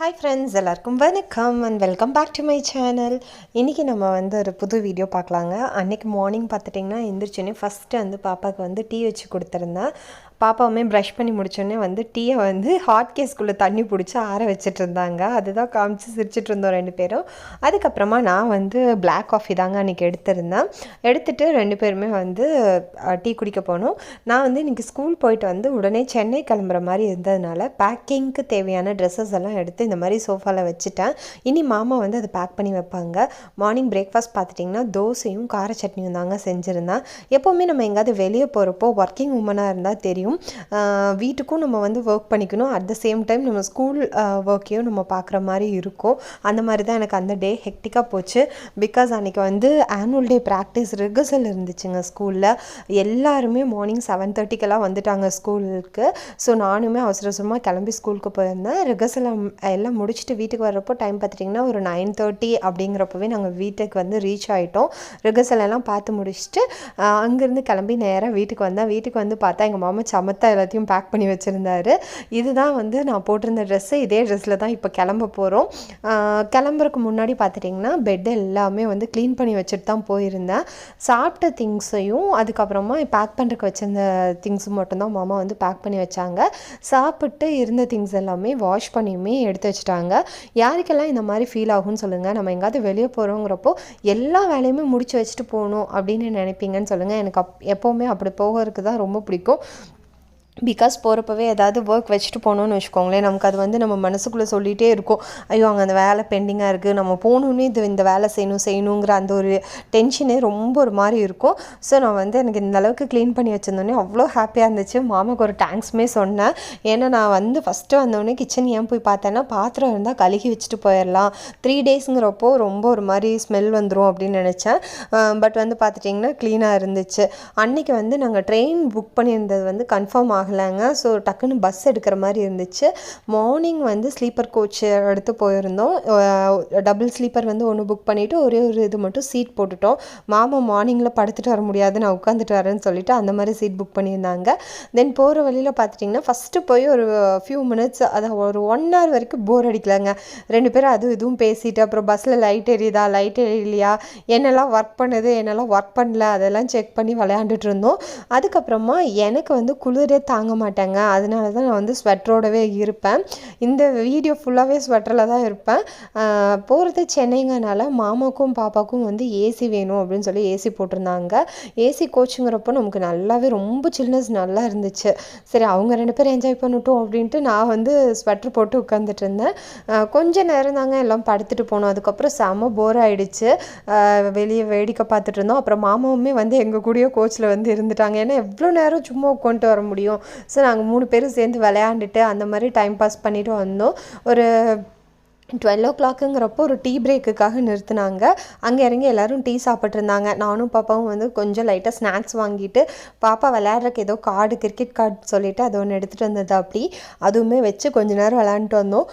Hi friends எல்லாருக்கும் வணக்கம் and welcome back to my channel இன்றைக்கி நம்ம வந்து ஒரு புது வீடியோ பார்க்கலாங்க. அன்றைக்கி மார்னிங் பார்த்துட்டிங்கன்னா எந்திரிச்சோன்னே ஃபஸ்ட்டு வந்து பாப்பாவுக்கு வந்து டீ வச்சு கொடுத்துருந்தேன். பாப்பாவுமே ப்ரஷ் பண்ணி முடிச்சோடனே வந்து டீயை வந்து ஹாட் கேஸ்குள்ளே தண்ணி பிடிச்சி ஆற வச்சுட்டு இருந்தாங்க. அதுதான் காமிச்சு சிரிச்சிட்டு இருந்தோம் ரெண்டு பேரும். அதுக்கப்புறமா நான் வந்து பிளாக் காஃபி தாங்க அன்றைக்கி எடுத்திருந்தேன். எடுத்துகிட்டு ரெண்டு பேருமே வந்து டீ குடிக்க போனோம். நான் வந்து இன்றைக்கி ஸ்கூல் போயிட்டு வந்து உடனே சென்னை கிளம்புற மாதிரி இருந்ததுனால பேக்கிங்க்கு தேவையான ட்ரெஸ்ஸஸ் எல்லாம் எடுத்து இந்த மாதிரி சோஃபாவில் வச்சுட்டேன். இனி மாமா வந்து அதை பேக் பண்ணி வைப்பாங்க. மார்னிங் பிரேக்ஃபாஸ்ட் பார்த்துட்டிங்கன்னா தோசையும் கார சட்னியும் தாங்க செஞ்சுருந்தேன். எப்போவுமே நம்ம எங்கேயாவது வெளியே போகிறப்போ ஒர்க்கிங் உமனாக இருந்தால் தெரியும். ஆஹ் வீட்டுக்கும் நம்ம வந்து ஒர்க் பண்ணிக்கணும். அட் த சேம் டைம் நம்ம ஸ்கூல் ஒர்க்கையும் நம்ம பார்க்குற மாதிரி இருக்கும். அந்த மாதிரி தான் எனக்கு அந்த டே ஹெக்டிக்காக போச்சு. பிகாஸ் அன்றைக்கி வந்து ஆனுவல் டே ப்ராக்டிஸ் ரிகர்சல் இருந்துச்சுங்க ஸ்கூலில் எல்லாருமே மார்னிங் செவன் தேர்ட்டிக்கெல்லாம் வந்துட்டாங்க ஸ்கூலுக்கு ஸோ நானுமே அவசர அவசரமாக கிளம்பி ஸ்கூலுக்கு போயிருந்தேன். ரிகர்சல் எல்லாம் முடிச்சுட்டு வீட்டுக்கு வர்றப்போ டைம் பார்த்துட்டிங்கன்னா ஒரு நைன் தேர்ட்டி அப்படிங்கிறப்பவே நாங்கள் வீட்டுக்கு வந்து ரீச் ஆகிட்டோம் ரிகர்சல் எல்லாம் பார்த்து முடிச்சுட்டு அங்கேருந்து கிளம்பி நேராக வீட்டுக்கு வந்தேன். வீட்டுக்கு வந்து பார்த்தா எங்கள் மாமா சமத்தா எல்லாத்தையும் பேக் பண்ணி வச்சுருந்தாரு. இதுதான் வந்து நான் போட்டிருந்த ட்ரெஸ்ஸு இதே ட்ரெஸ்ஸில் தான் இப்போ கிளம்ப போகிறோம் கிளம்புறக்கு முன்னாடி பார்த்துட்டிங்கன்னா பெட் எல்லாமே வந்து க்ளீன் பண்ணி வச்சுட்டு தான் போயிருந்தேன். சாப்பிட்ட திங்ஸையும் அதுக்கப்புறமா பேக் பண்ணுறதுக்கு வச்சிருந்த திங்ஸ் மட்டும்தான் மாமா வந்து பேக் பண்ணி வச்சாங்க. சாப்பிட்டு இருந்த திங்ஸ் எல்லாமே வாஷ் பண்ணியுமே எடுத்து வச்சுட்டாங்க. யாருக்கெல்லாம் இந்த மாதிரி ஃபீல் ஆகும்னு சொல்லுங்கள் நம்ம எங்கேயாவது வெளியே போகிறோங்கிறப்போ எல்லா வேலையுமே முடிச்சு வச்சுட்டு போகணும் அப்படின்னு நினைப்பீங்கன்னு சொல்லுங்கள் எனக்கு அப் எப்போவுமே அப்படி போகிறதுக்கு தான் ரொம்ப பிடிக்கும். பிகாஸ் போகிறப்பவே ஏதாவது ஒர்க் வச்சுட்டு போகணுன்னு வச்சுக்கோங்களேன். நமக்கு அது வந்து நம்ம மனசுக்குள்ளே சொல்லிகிட்டே இருக்கும். ஐயோ அங்கே அந்த வேலை பெண்டிங்காக இருக்குது நம்ம போகணுன்னு இது இந்த வேலை செய்யணும் செய்யணுங்கிற அந்த ஒரு டென்ஷனே ரொம்ப ஒரு மாதிரி இருக்கும். ஸோ நான் வந்து எனக்கு இந்த அளவுக்கு க்ளீன் பண்ணி வச்சிருந்தோன்னே அவ்வளோ ஹாப்பியாக இருந்துச்சு. மாமாவுக்கு ஒரு தேங்க்ஸுமே சொன்னேன். ஏன்னா நான் வந்து ஃபஸ்ட்டு வந்தோடனே கிச்சன் ஏன் போய் பார்த்தேன்னா பாத்திரம் இருந்தால் கழுகி வச்சுட்டு போயிடலாம் த்ரீ டேஸுங்கிறப்போ ரொம்ப ஒரு மாதிரி ஸ்மெல் வந்துடும் அப்படின்னு நினச்சேன். பட் வந்து பார்த்துட்டிங்கன்னா க்ளீனாக இருந்துச்சு. அன்றைக்கி வந்து நாங்கள் ட்ரெயின் புக் பண்ணியிருந்தது வந்து கன்ஃபார்ம் ஆகலைங்க. ஸோ டக்குன்னு பஸ் எடுக்கிற மாதிரி இருந்துச்சு. மார்னிங் வந்து ஸ்லீப்பர் கோச் எடுத்து போயிருந்தோம். டபுள் ஸ்லீப்பர் வந்து ஒன்று புக் பண்ணிவிட்டு ஒரே ஒரு இது மட்டும் சீட் போட்டுட்டோம். மாமா மார்னிங்கில் படுத்துட்டு வர முடியாது. நான் உட்காந்துட்டு வரேன்னு சொல்லிட்டு அந்த மாதிரி சீட் புக் பண்ணியிருந்தாங்க. தென் போகிற வழியில் பார்த்துட்டிங்கன்னா ஃபஸ்ட்டு போய் ஒரு ஃபியூ மினிட்ஸ் அதை ஒரு ஒன் ஹவர் வரைக்கும் போர் அடிக்கலாங்க. ரெண்டு பேரும் அதுவும் இதுவும் பேசிட்டு அப்புறம் பஸ்ஸில் லைட் எரியுதா லைட் எரியலையா என்னெல்லாம் ஒர்க் பண்ணுது என்னெல்லாம் ஒர்க் பண்ணல அதெல்லாம் செக் பண்ணி விளையாண்டுட்டு இருந்தோம். அதுக்கப்புறமா எனக்கு வந்து குளிரே தாங்க மாட்டேங்க அதனால தான் நான் வந்து ஸ்வெட்டரோடவே இருப்பேன். இந்த வீடியோ ஃபுல்லாகவே ஸ்வெட்டரில் தான் இருப்பேன். போகிறது சென்னைங்கனால மாமாக்கும் பாப்பாக்கும் வந்து ஏசி வேணும் அப்படின்னு சொல்லி ஏசி போட்டிருந்தாங்க. ஏசி கோச்சுங்கிறப்போ நமக்கு நல்லாவே ரொம்ப சில்னஸ் நல்லா இருந்துச்சு. சரி அவங்க ரெண்டு பேரும் என்ஜாய் பண்ணட்டும் அப்படின்ட்டு நான் வந்து ஸ்வெட்டர் போட்டு உட்காந்துட்டு இருந்தேன். கொஞ்ச நேரம் தாங்க எல்லாம் படுத்துட்டு போனோம். அதுக்கப்புறம் செம போர் ஆகிடுச்சு வெளியே வேடிக்கை பார்த்துட்டு இருந்தோம். அப்புறம் மாமாவுமே வந்து எங்கள் கூடயே கோச்சில் வந்து இருந்துட்டாங்க. ஏன்னா எவ்வளோ நேரம் சும்மா உட்காந்துட்டு வர முடியும்? ஸோ நாங்கள் மூணு பேரும் சேர்ந்து விளையாண்டுட்டு அந்த மாதிரி டைம் பாஸ் பண்ணிட்டு வந்தோம். ஒரு டுவெல் ஓ கிளாக்குங்கிறப்போ ஒரு டீ பிரேக்குக்காக நிறுத்தினாங்க. அங்கே இறங்கி எல்லோரும் டீ சாப்பிட்ருந்தாங்க நானும் பாப்பாவும் வந்து கொஞ்சம் லைட்டாக ஸ்நாக்ஸ் வாங்கிட்டு பாப்பா விளையாடுறக்கு ஏதோ கார்டு கிரிக்கெட் கார்டு சொல்லிவிட்டு அது ஒன்று எடுத்துகிட்டு வந்தது அப்படி அதுவுமே வச்சு கொஞ்ச நேரம் விளையாண்டுட்டு வந்தோம்.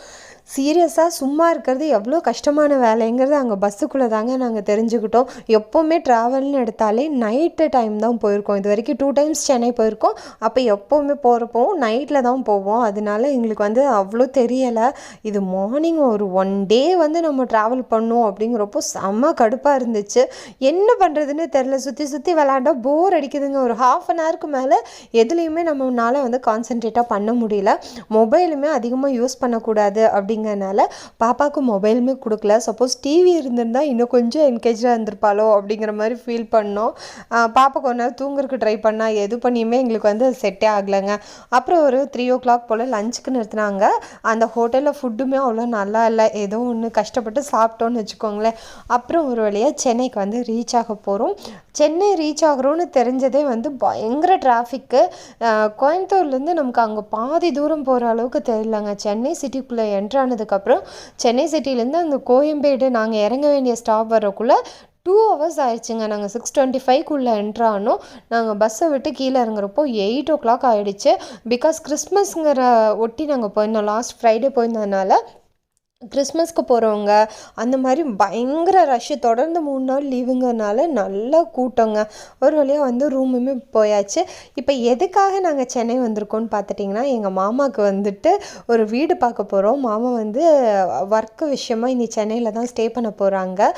சீரியஸாக சும்மா இருக்கிறது எவ்வளோ கஷ்டமான வேலைங்கிறது அங்கே பஸ்ஸுக்குள்ளே தாங்க நாங்கள் தெரிஞ்சுக்கிட்டோம். எப்போவுமே ட்ராவல்னு எடுத்தாலே நைட்டு டைம் தான் போயிருக்கோம். இது வரைக்கும் டூ டைம்ஸ் சென்னை போயிருக்கோம். அப்போ எப்போவுமே போகிறப்போ நைட்டில் தான் போவோம். அதனால எங்களுக்கு வந்து அவ்வளோ தெரியலை. இது மார்னிங் ஒரு ஒன் டே வந்து நம்ம ட்ராவல் பண்ணோம் அப்படிங்கிறப்போ செம்ம கடுப்பாக இருந்துச்சு. என்ன பண்ணுறதுன்னு தெரில சுற்றி சுற்றி விளாண்டா போர் அடிக்குதுங்க. ஒரு ஹாஃப் அன் ஹவருக்கு மேலே எதுலேயுமே நம்மளால வந்து கான்சென்ட்ரேட்டாக பண்ண முடியல. மொபைலுமே அதிகமாக யூஸ் பண்ணக்கூடாது அப்படி அப்படிங்கிறனால பாப்பாவுக்கு மொபைலுமே கொடுக்கல. சப்போஸ் டிவி இருந்திருந்தா இன்னும் கொஞ்சம் என்கேஜாக இருந்திருப்பாளோ அப்படிங்கிற மாதிரி ஃபீல் பண்ணோம். பாப்பா கொஞ்ச நேரம் தூங்குறதுக்கு ட்ரை பண்ணால் எது பண்ணியுமே எங்களுக்கு வந்து செட்டே ஆகலைங்க. அப்புறம் ஒரு த்ரீ ஓ கிளாக் போல் லஞ்சுக்கு நிறுத்தினாங்க. அந்த ஹோட்டலில் ஃபுட்டுமே அவ்வளோ நல்லா இல்லை. ஏதோ ஒன்று கஷ்டப்பட்டு சாப்பிட்டோன்னு வச்சுக்கோங்களேன். அப்புறம் ஒரு வழியாக சென்னைக்கு வந்து ரீச் ஆக போகிறோம் சென்னை ரீச் ஆகிறோன்னு தெரிஞ்சதே வந்து பயங்கர டிராஃபிக்கு கோயம்புத்தூர்லேருந்து நமக்கு அங்கே பாதி தூரம் போகிற அளவுக்கு தெரியலங்க. சென்னை சிட்டிக்குள்ளே என்ட்ரு ஆனதுக்கப்புறம் சென்னை சிட்டிலேருந்து அந்த கோயம்பேடு நாங்கள் இறங்க வேண்டிய ஸ்டாப் வரக்குள்ளே டூ ஹவர்ஸ் ஆயிடுச்சுங்க. நாங்கள் சிக்ஸ் டுவெண்ட்டி ஃபைவ்க்குள்ளே என்ட்ரானோம் நாங்கள் பஸ்ஸை விட்டு கீழே இறங்குறப்போ எயிட் ஓ கிளாக் ஆகிடுச்சு பிகாஸ் கிறிஸ்மஸ்ங்கிற ஒட்டி நாங்கள் போயிருந்தோம். லாஸ்ட் ஃப்ரைடே போயிருந்ததுனால கிறிஸ்மஸ்க்கு போகிறவங்க அந்த மாதிரி பயங்கர ரஷ்ஷு தொடர்ந்து மூணு நாள் லீவுங்கனால நல்லா கூட்டங்க. ஒரு வழியாக வந்து ரூமுமே போயாச்சு. இப்போ எதுக்காக நாங்கள் சென்னை வந்திருக்கோம்னு பார்த்துட்டிங்கன்னா எங்கள் மாமாவுக்கு வந்துட்டு ஒரு வீடு பார்க்க போகிறோம் மாமா வந்து ஒர்க்கு விஷயமா இனி சென்னையில் தான் ஸ்டே பண்ண போகிறாங்க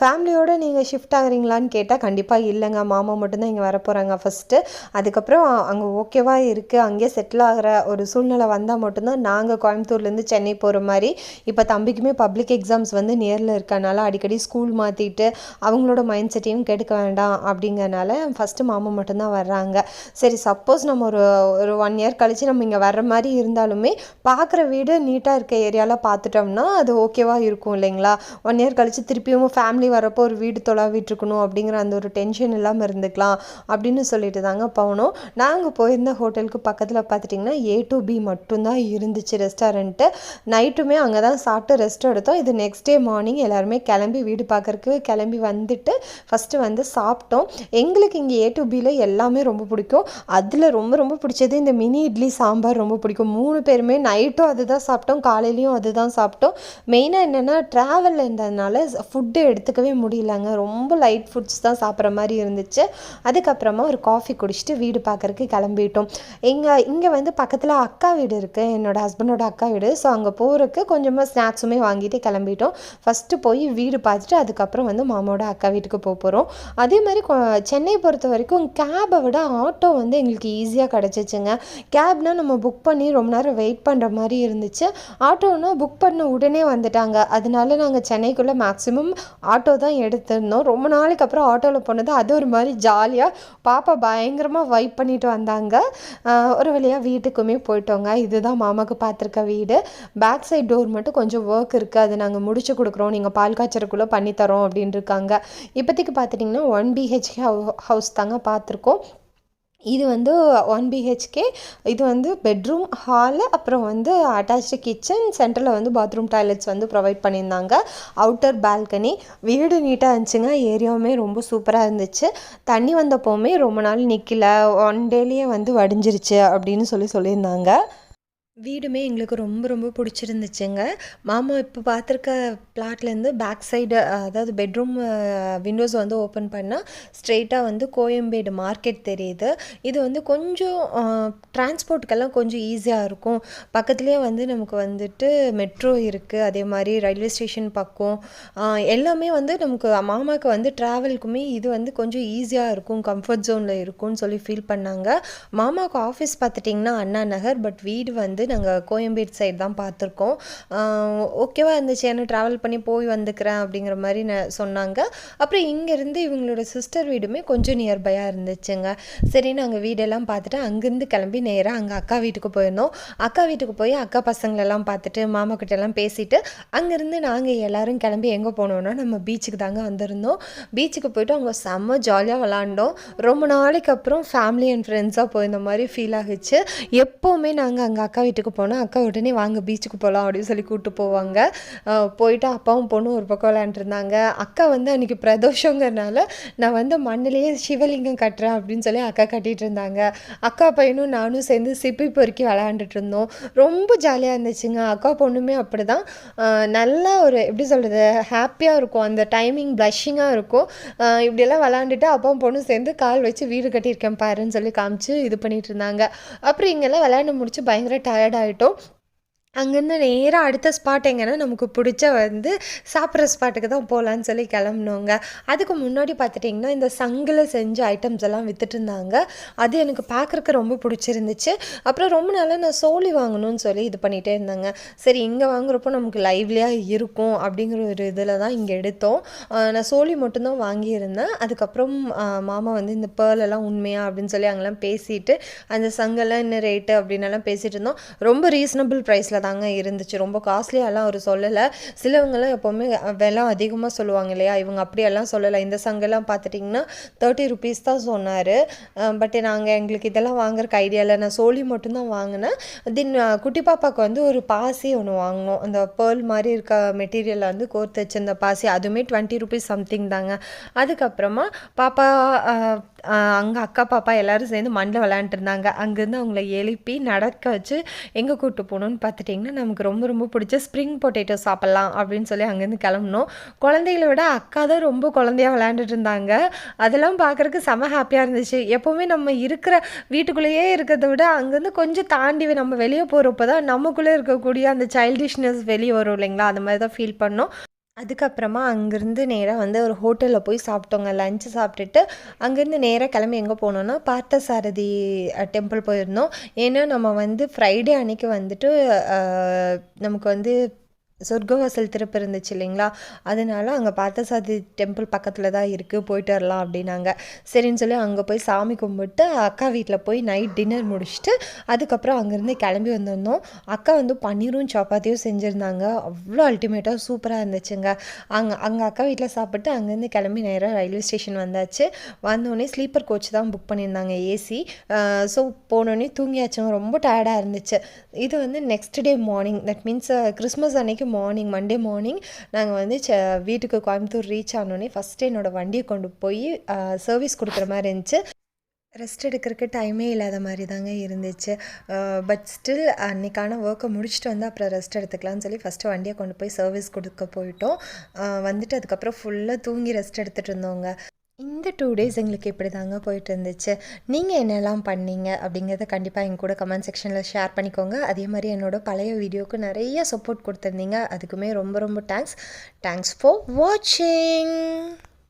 ஃபேமிலியோடு நீங்கள் ஷிஃப்ட் ஆகுறீங்களான்னு கேட்டால் கண்டிப்பாக இல்லைங்க. மாமா மட்டும்தான் இங்கே வர போகிறாங்க ஃபஸ்ட்டு அதுக்கப்புறம் அங்கே ஓகேவாக இருக்குது அங்கேயே செட்டில் ஆகிற ஒரு சூழ்நிலை வந்தால் மட்டும்தான் நாங்கள் கோயம்புத்தூர்லேருந்து சென்னை போகிற மாதிரி இப்போ தம்பிக்குமே பப்ளிக் எக்ஸாம்ஸ் வந்து நேரில் இருக்கனால அடிக்கடி ஸ்கூல் மாற்றிட்டு அவங்களோட மைண்ட் செட்டையும் கெடுக்க வேண்டாம் அப்படிங்கறனால ஃபஸ்ட்டு மாமா மட்டும்தான் வர்றாங்க. சரி சப்போஸ் நம்ம ஒரு ஒரு ஒன் இயர் கழித்து நம்ம இங்கே வர்ற மாதிரி இருந்தாலுமே பார்க்குற வீடு நீட்டாக இருக்க ஏரியாவில் பார்த்துட்டோம்னா அது ஓகேவாக இருக்கும் இல்லைங்களா? ஒன் இயர் கழித்து திருப்பியும் ஃபேமிலி வரப்போ ஒரு வீடு தொலாவிட்டு இருக்கணும் அப்படிங்கிற அந்த ஒரு டென்ஷன் இல்லாமல் இருந்துக்கலாம் அப்படின்னு சொல்லிட்டு தாங்க போனோம். நாங்கள் போயிருந்த ஹோட்டலுக்கு பக்கத்தில் பார்த்துட்டிங்கன்னா ஏ டு பி மட்டும்தான் இருந்துச்சு ரெஸ்டாரண்ட்டு நைட்டுமே அங்கே தான் சாப்பிட்டு ரெஸ்ட் எடுத்தோம். இது நெக்ஸ்ட் டே மார்னிங் எல்லாருமே கிளம்பி வீடு பார்க்கறக்கு கிளம்பி வந்துட்டு ஃபஸ்ட்டு வந்து சாப்பிட்டோம். எங்களுக்கு இங்கே ஏ டு பியில் எல்லாமே ரொம்ப பிடிக்கும். அதில் ரொம்ப ரொம்ப பிடிச்சது இந்த மினி இட்லி சாம்பார் ரொம்ப பிடிக்கும். மூணு பேருமே நைட்டும் அதுதான் சாப்பிட்டோம். காலையிலையும் அதுதான் சாப்பிட்டோம். மெயினாக என்னென்னா ட்ராவலில் இருந்ததுனால ஃபுட்டு எடுத்துக்கவே முடியலங்க. ரொம்ப லைட் ஃபுட்ஸ் தான் சாப்பிட்ற மாதிரி இருந்துச்சு. அதுக்கப்புறமா ஒரு காஃபி குடிச்சிட்டு வீடு பார்க்கறக்கு கிளம்பிட்டோம். எங்கள் இங்கே வந்து பக்கத்தில் அக்கா வீடு இருக்குது என்னோடய ஹஸ்பண்டோட அக்கா வீடு. ஸோ அங்கே போகிறதுக்கு கொஞ்சமாக ஸ்நாக்ஸுமே வாங்கிட்டு கிளம்பிட்டோம். ஃபஸ்ட்டு போய் வீடு பார்த்துட்டு அதுக்கப்புறம் வந்து மாமாவோட அக்கா வீட்டுக்கு போக போகிறோம் அதே மாதிரி சென்னை பொறுத்த வரைக்கும் கேபை விட ஆட்டோ வந்து எங்களுக்கு ஈஸியாக கிடச்சிச்சுங்க. கேப்னால் நம்ம புக் பண்ணி ரொம்ப நேரம் வெயிட் பண்ணுற மாதிரி இருந்துச்சு. ஆட்டோனா புக் பண்ண உடனே வந்துட்டாங்க. அதனால நாங்கள் சென்னைக்குள்ளே மேக்ஸிமம் ஆட்டோ தான் எடுத்திருந்தோம். ரொம்ப நாளைக்கு அப்புறம் ஆட்டோவில் போனது அது ஒரு மாதிரி ஜாலியாக பாப்பா பயங்கரமாக வைப் பண்ணிட்டு வந்தாங்க. ஒரு வழியாக வீட்டுக்குமே போயிட்டோங்க. இதுதான் மாமாவுக்கு பார்த்துருக்க வீடு. பேக் சைட் டோர் மட்டும் கொஞ்சம் ஒர்க் இருக்குது அது நாங்கள் முடிச்சு கொடுக்குறோம். நீங்கள் பால் காய்ச்சறக்குள்ளே பண்ணித்தரோம் அப்படின்னு இருக்காங்க இப்போதைக்கு பார்த்துட்டிங்கன்னா ஒன் பிஹெச்கே ஹவுஸ் தாங்க பார்த்துருக்கோம். இது வந்து ஒன் பிஹெச்கே இது வந்து பெட்ரூம் ஹாலு அப்புறம் வந்து அட்டாச்சு கிச்சன் சென்டரில் வந்து பாத்ரூம் டாய்லெட்ஸ் வந்து ப்ரொவைட் பண்ணியிருந்தாங்க. அவுட்டர் பால்கனி வீடு நீட்டாக இருந்துச்சுங்க. ஏரியாவுமே ரொம்ப சூப்பராக இருந்துச்சு. தண்ணி வந்தப்போவுமே ரொம்ப நாள் நிற்கல ஒன் டேலேயே வந்து வடிஞ்சிருச்சு அப்படின்னு சொல்லி சொல்லியிருந்தாங்க. வீடுமே எங்களுக்கு ரொம்ப ரொம்ப பிடிச்சிருந்துச்சுங்க. மாமா இப்போ பார்த்துருக்க பிளாட்லேருந்து பேக் சைடு அதாவது பெட்ரூம் விண்டோஸ் வந்து ஓப்பன் பண்ணால் ஸ்ட்ரெயிட்டாக வந்து கோயம்பேடு மார்க்கெட் தெரியுது. இது வந்து கொஞ்சம் டிரான்ஸ்போர்ட்டுக்கெல்லாம் கொஞ்சம் ஈஸியாக இருக்கும். பக்கத்துலேயே வந்து நமக்கு வந்துட்டு மெட்ரோ இருக்குது அதே மாதிரி ரயில்வே ஸ்டேஷன் பக்கம். எல்லாமே வந்து நமக்கு மாமாவுக்கு வந்து ட்ராவலுக்குமே இது வந்து கொஞ்சம் ஈஸியாக இருக்கும். கம்ஃபர்ட் ஜோனில் இருக்கும்னு சொல்லி ஃபீல் பண்ணாங்க. மாமாவுக்கு ஆஃபீஸ் பார்த்துட்டிங்கன்னா அண்ணா நகர் பட் வீடு வந்து நாங்கள் கோயம்பேடு சைடு தான் பார்த்துருக்கோம். ஓகேவா இருந்துச்சு. ஏன்னா ட்ராவல் பண்ணி போய் வந்துக்கிறேன் அப்படிங்கிற மாதிரி நான் சொன்னாங்க. அப்புறம் இங்கேருந்து இவங்களோட சிஸ்டர் வீடுமே கொஞ்சம் நியர்பையாக இருந்துச்சுங்க. சரி நாங்கள் வீடெல்லாம் பார்த்துட்டு அங்கேருந்து கிளம்பி நேராக அங்கே அக்கா வீட்டுக்கு போயிருந்தோம். அக்கா வீட்டுக்கு போய் அக்கா பசங்களெல்லாம் பார்த்துட்டு மாமா எல்லாம் பேசிட்டு அங்கேருந்து நாங்கள் எல்லாரும் கிளம்பி எங்கே போனோம்னா நம்ம பீச்சுக்கு தாங்க வந்திருந்தோம். பீச்சுக்கு போயிட்டு அவங்க செம்ம ஜாலியாக விளாண்டோம். ரொம்ப நாளைக்கு அப்புறம் ஃபேமிலி அண்ட் ஃப்ரெண்ட்ஸாக போயிருந்த மாதிரி ஃபீல் ஆகுச்சு. எப்போவுமே நாங்கள் அங்கே அக்கா வீட்டுக்கு போனால் அக்கா உடனே வாங்க பீச்சுக்கு போகலாம் அப்படின்னு சொல்லி கூப்பிட்டு போவாங்க. போயிட்டு அப்பாவும் பொண்ணும் ஒரு பக்கம் விளையாண்டுருந்தாங்க. அக்கா வந்து அன்றைக்கி பிரதோஷங்கிறனால நான் வந்து மண்ணிலேயே சிவலிங்கம் கட்டுறேன் அப்படின்னு சொல்லி அக்கா கட்டிகிட்டு இருந்தாங்க அக்கா பையனும் நானும் சேர்ந்து சிப்பி பொறுக்கி விளையாண்டுட்டு இருந்தோம் ரொம்ப ஜாலியாக இருந்துச்சுங்க. அக்கா பொண்ணுமே அப்படி தான் நல்லா ஒரு எப்படி சொல்கிறது ஹாப்பியாக இருக்கும். அந்த டைமிங் ப்ளஷிங்காக இருக்கும். இப்படியெல்லாம் விளாண்டுட்டு அப்பாவும் பொண்ணும் சேர்ந்து கால் வச்சு வீடு கட்டியிருக்கேன் பாருன்னு சொல்லி காமிச்சு இது பண்ணிகிட்டு இருந்தாங்க அப்புறம் இங்கெல்லாம் விளையாண்டு முடிச்சு பயங்கர டயர்ட் ஆகிட்டோம் அங்கேருந்து நேராக அடுத்த ஸ்பாட் எங்கன்னா நமக்கு பிடிச்ச வந்து சாப்பிட்ற ஸ்பாட்டுக்கு தான் போகலான்னு சொல்லி கிளம்புனோங்க. அதுக்கு முன்னாடி பார்த்துட்டிங்கன்னா இந்த சங்கில் செஞ்ச ஐட்டம்ஸ் எல்லாம் வித்துட்டு இருந்தாங்க. அது எனக்கு பார்க்குறக்கு ரொம்ப பிடிச்சிருந்துச்சு. அப்புறம் ரொம்ப நாளாக நான் சோழி வாங்கணும்னு சொல்லி இது பண்ணிகிட்டே இருந்தாங்க. சரி இங்கே வாங்குறப்போ நமக்கு லைவ்லியாக இருக்கும் அப்படிங்கிற ஒரு இதில் தான் இங்கே எடுத்தோம். நான் சோழி மட்டும்தான் வாங்கியிருந்தேன். அதுக்கப்புறம் மாமா வந்து இந்த பேர்ல் எல்லாம் உண்மையா அப்படின்னு சொல்லி அங்கெல்லாம் பேசிட்டு அந்த சங்கெல்லாம் என்ன ரேட்டு அப்படின்னு எல்லாம் இருந்தோம். ரொம்ப ரீசனபிள் ப்ரைஸில் தாங்க இருந்துச்சு. ரொம்ப காஸ்ட்லியாலாம் அவர் சொல்லலை. சிலவங்களாம் எப்போவுமே விலை அதிகமாக சொல்லுவாங்க இல்லையா? இவங்க அப்படியெல்லாம் சொல்லலை. இந்த சங்கெல்லாம் பார்த்துட்டிங்கன்னா தேர்ட்டி ருபீஸ் தான் சொன்னார். பட் நாங்கள் எங்களுக்கு இதெல்லாம் வாங்குறக்கு ஐடியா இல்லை. நான் சோலி மட்டும்தான் வாங்கினேன். தின் குட்டி பாப்பாவுக்கு வந்து ஒரு பாசி ஒன்று வாங்கினோம். அந்த பேர்ல் மாதிரி இருக்க மெட்டீரியலில் வந்து கோர்த்து வச்சிருந்த பாசி. அதுவுமே டுவெண்ட்டி ருபீஸ் சம்திங் தாங்க. அதுக்கப்புறமா பாப்பா அங்கே அக்கா பாப்பா எல்லோரும் சேர்ந்து மண்ணில் விளையாண்டுருந்தாங்க அங்கேருந்து அவங்கள எழுப்பி நடக்க வச்சு எங்கே கூப்பிட்டு போகணுன்னு பார்த்துட்டு பார்த்துட்டிங்கன்னா நமக்கு ரொம்ப ரொம்ப பிடிச்ச ஸ்ப்ரிங் பொட்டேட்டோ சாப்பிட்லாம் அப்படின்னு சொல்லி அங்கேருந்து கிளம்புனோம். குழந்தைகளை விட அக்கா தான் ரொம்ப குழந்தையா விளையாண்டுட்டு இருந்தாங்க. அதெல்லாம் பார்க்குறக்கு செம ஹாப்பியாக இருந்துச்சு. எப்போவுமே நம்ம இருக்கிற வீட்டுக்குள்ளேயே இருக்கிறத விட அங்கேருந்து கொஞ்சம் தாண்டி நம்ம வெளியே போகிறப்ப தான் நமக்குள்ளே இருக்கக்கூடிய அந்த சைல்டிஷ்னஸ் வெளியே வரும் இல்லைங்களா? அந்த மாதிரி தான் ஃபீல் பண்ணோம். அதுக்கப்புறமா அங்கேருந்து நேராக வந்து ஒரு ஹோட்டலில் போய் சாப்பிட்டோங்க. லஞ்சு சாப்பிட்டுட்டு அங்கேருந்து நேராக கிளம்பி எங்கே போனோன்னா பார்த்தசாரதி டெம்பிள் போயிருந்தோம். ஏன்னா நம்ம வந்து ஃப்ரைடே அன்னைக்கு வந்துட்டு நமக்கு வந்து சொர்க்கவாசல் திருப்பு இருந்துச்சு இல்லைங்களா? அதனால அங்கே பார்த்தசாதி டெம்பிள் பக்கத்தில் தான் இருக்குது போயிட்டு வரலாம் அப்படின்னாங்க. சரின்னு சொல்லி அங்கே போய் சாமி கும்பிட்டு அக்கா வீட்டில் போய் நைட் டின்னர் முடிச்சுட்டு அதுக்கப்புறம் அங்கேருந்து கிளம்பி வந்திருந்தோம். அக்கா வந்து பன்னீரும் சப்பாத்தியும் செஞ்சுருந்தாங்க. அவ்வளோ அல்டிமேட்டாக சூப்பராக இருந்துச்சுங்க. அங்கே அங்கே அக்கா வீட்டில் சாப்பிட்டு அங்கேருந்து கிளம்பி நேராக ரயில்வே ஸ்டேஷன் வந்தாச்சு. வந்தோடனே ஸ்லீப்பர் கோச் தான் புக் பண்ணியிருந்தாங்க ஏசி ஸோ போனோடனே தூங்கியாச்சுங்க ரொம்ப டயர்டாக இருந்துச்சு. இது வந்து next day morning that means Christmas அன்னைக்கு மார்னிங் மண்டே மார்னிங் நாங்கள் வந்து ச வீட்டுக்கு கோயம்புத்தூர் ரீச் ஆனோடனே ஃபஸ்ட்டு என்னோடய வண்டியை கொண்டு போய் சர்வீஸ் கொடுக்குற மாதிரி இருந்துச்சு. ரெஸ்ட் எடுக்கிறதுக்கு டைமே இல்லாத மாதிரி தாங்க இருந்துச்சு. பட் ஸ்டில் அன்றைக்கான ஒர்க்கை முடிச்சுட்டு வந்து அப்புறம் ரெஸ்ட் எடுத்துக்கலாம்னு சொல்லி ஃபஸ்ட்டு வண்டியை கொண்டு போய் சர்வீஸ் கொடுக்க போயிட்டோம். வந்துட்டு அதுக்கப்புறம் ஃபுல்லாக தூங்கி ரெஸ்ட் எடுத்துகிட்டு இருந்தோங்க. இந்த டூ டேஸ் எங்களுக்கு இப்படி தாங்க போயிட்டு இருந்துச்சு நீங்கள் என்னெல்லாம் பண்ணீங்க அப்படிங்கிறத கண்டிப்பாக எங்கள் கூட கமெண்ட் செக்ஷனில் ஷேர் பண்ணிக்கோங்க. அதே மாதிரி என்னோட பழைய வீடியோவுக்கு நிறைய சப்போர்ட் கொடுத்துருந்தீங்க. அதுக்குமே ரொம்ப ரொம்ப தேங்க்ஸ் தேங்க்ஸ் ஃபார் வாட்சிங்